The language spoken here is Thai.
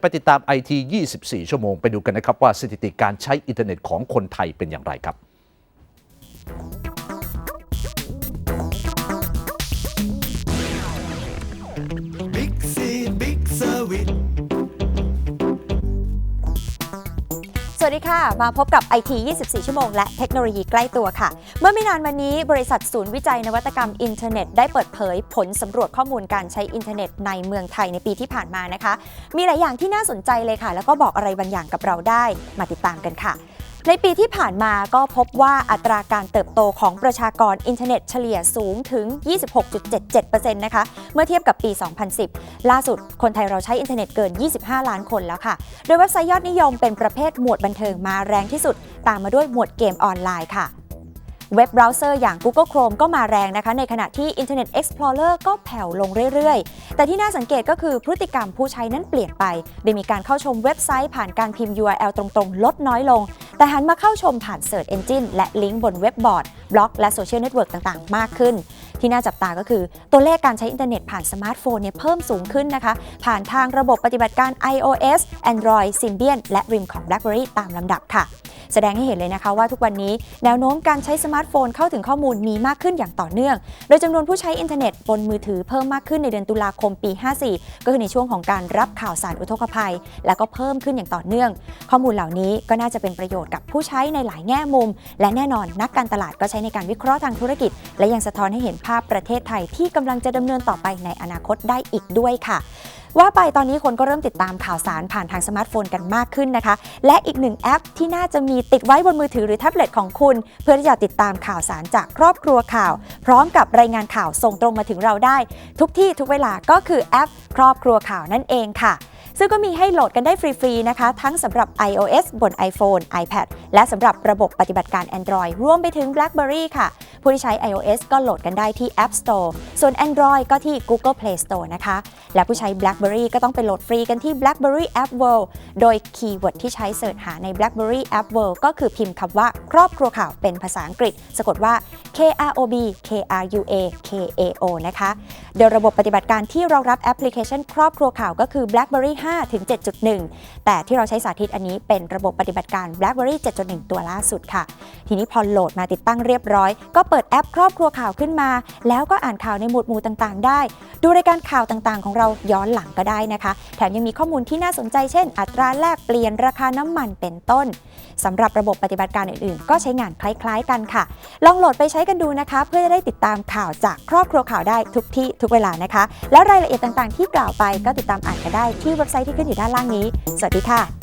ไปติดตามไอที24 ชั่วโมง ไปดูกันนะครับว่าสถิติการใช้อินเทอร์เน็ตของคนไทยเป็นอย่างไรครับ b วัสดีค่ะ มาพบกับ IT 24 ชั่วโมง และเทคโนโลยีใกล้ตัวค่ะ เมื่อไม่นานมานี้บริษัทศูนย์วิจัยนวัตกรรมอินเทอร์เน็ตได้เปิดเผยผลสำรวจข้อมูลการใช้อินเทอร์เน็ตในเมืองไทยในปีที่ผ่านมานะคะ มีหลายอย่างที่น่าสนใจเลยค่ะ แล้วก็บอกอะไรบางอย่างกับเราได้มาติดตามกันค่ะ ในปีที่ผ่านมาก็พบว่าอัตราการเติบโตของประชากรอินเทอร์เน็ตเฉลี่ยสูงถึง 26.77%นะคะ เมื่อเทียบกับปี 2010 ล่าสุดคนไทยเราใช้อินเทอร์เน็ตเกิน 25 ล้านคนแล้วค่ะ โดยเว็บไซต์ยอดนิยมเป็นประเภทหมวดบันเทิงมาแรงที่สุด ตามมาด้วยหมวดเกมออนไลน์ค่ะ เว็บเบราว์เซอร์อย่าง Google Chrome ก็มาแรงนะคะ ในขณะที่ Internet Explorer ก็แผ่วลงเรื่อยๆ แต่ที่น่าสังเกตก็คือพฤติกรรมผู้ใช้นั้นเปลี่ยนไปโดยมีการเข้าชมเว็บไซต์ผ่านการพิมพ์ URL ตรงๆ ลดน้อยลง แต่หันมาเข้าชมผ่าน Search Engine และลิงก์บนเว็บบอร์ด บล็อก และโซเชียลเน็ตเวิร์กต่างๆ มากขึ้น ที่น่าจับตาก็คือตัวเลขการใช้อินเทอร์เน็ตผ่านสมาร์ทโฟนเนี่ยเพิ่มสูงขึ้นนะคะ ผ่านทางระบบปฏิบัติการ iOS Android Symbian และ RIM ของ BlackBerry ตามลำดับค่ะ แสดงให้เห็นเลยนะคะว่าทุกวันนี้แนวโน้มการใช้สมาร์ทโฟนเข้าถึงข้อมูลมีมากขึ้นอย่างต่อเนื่อง โดยจำนวนผู้ใช้อินเทอร์เน็ตบนมือถือเพิ่มมากขึ้นในเดือนตุลาคมปี 54 ก็คือในช่วงของการรับข่าวสารอุทกภัย และก็เพิ่มขึ้นอย่างต่อเนื่อง ข้อมูลเหล่านี้ก็น่าจะเป็นประโยชน์กับผู้ใช้ในหลายแง่มุม และแน่นอนนักการตลาดก็ใช้ในการวิเคราะห์ทางธุรกิจ และยังสะท้อนให้เห็นภาพประเทศไทยที่กำลังจะดำเนินต่อไปในอนาคตได้อีกด้วยค่ะ ว่าไปตอนนี้คนก็เริ่มติดตามข่าวสารผ่านทางสมาร์ทโฟนกันมากขึ้นนะคะ และอีกหนึ่งแอปที่น่าจะมีติดไว้บนมือถือหรือแท็บเล็ตของคุณ เพื่อที่จะติดตามข่าวสารจากครอบครัวข่าว พร้อมกับรายงานข่าวส่งตรงมาถึงเราได้ ทุกที่ทุกเวลาก็คือแอป ครอบครัวข่าวนั่นเองค่ะ ซึ่งก็มีให้โหลดกันได้ฟรี ๆ นะคะ ทั้งสำหรับ iOS บน iPhone, iPad และสำหรับระบบปฏิบัติการ Android รวมไปถึง BlackBerry ค่ะ ผู้ที่ใช้ iOS ก็โหลดกันได้ที่ App Store ส่วน Android ก็ที่ Google Play Store นะคะ และผู้ใช้ BlackBerry ก็ต้องไปโหลดฟรีกันที่ BlackBerry App World โดยคีย์เวิร์ดที่ใช้เสิร์ชหาใน BlackBerry App World ก็คือพิมพ์คำว่าครอบครัวข่าวเป็นภาษาอังกฤษ สะกดว่า K R O B K R U A K A O นะคะ โดยระบบปฏิบัติการที่รองรับแอปพลิเคชัน ครอบครัวข่าวก็คือ BlackBerry 5 5 ถึง 7.1 แต่ที่เราใช้สาธิตอันนี้เป็นระบบปฏิบัติการ BlackBerry 7.1 ตัวล่าสุดค่ะ ทีนี้พอโหลดมาติดตั้งเรียบร้อย ก็เปิดแอปครอบครัวข่าวขึ้นมา แล้วก็อ่านข่าวในหมวดหมู่ต่างๆ ได้ ดูรายการข่าวต่างๆ ของเราย้อนหลังก็ได้นะคะ แถมยังมีข้อมูลที่น่าสนใจเช่น อัตราแลกเปลี่ยนราคาน้ำมันเป็นต้น สำหรับระบบปฏิบัติการอื่นๆ ก็ใช้งานคล้ายๆ กันค่ะ ลองโหลดไปใช้กันดูนะคะ เพื่อจะได้ติดตามข่าวจากครอบครัวข่าวได้ทุกที่ทุกเวลานะคะ แล้วรายละเอียดต่างๆ ที่กล่าวไปก็ติดตามอ่านกันได้ที่เว็บไซต์ที่ขึ้นอยู่ด้านล่างนี้ สวัสดีค่ะ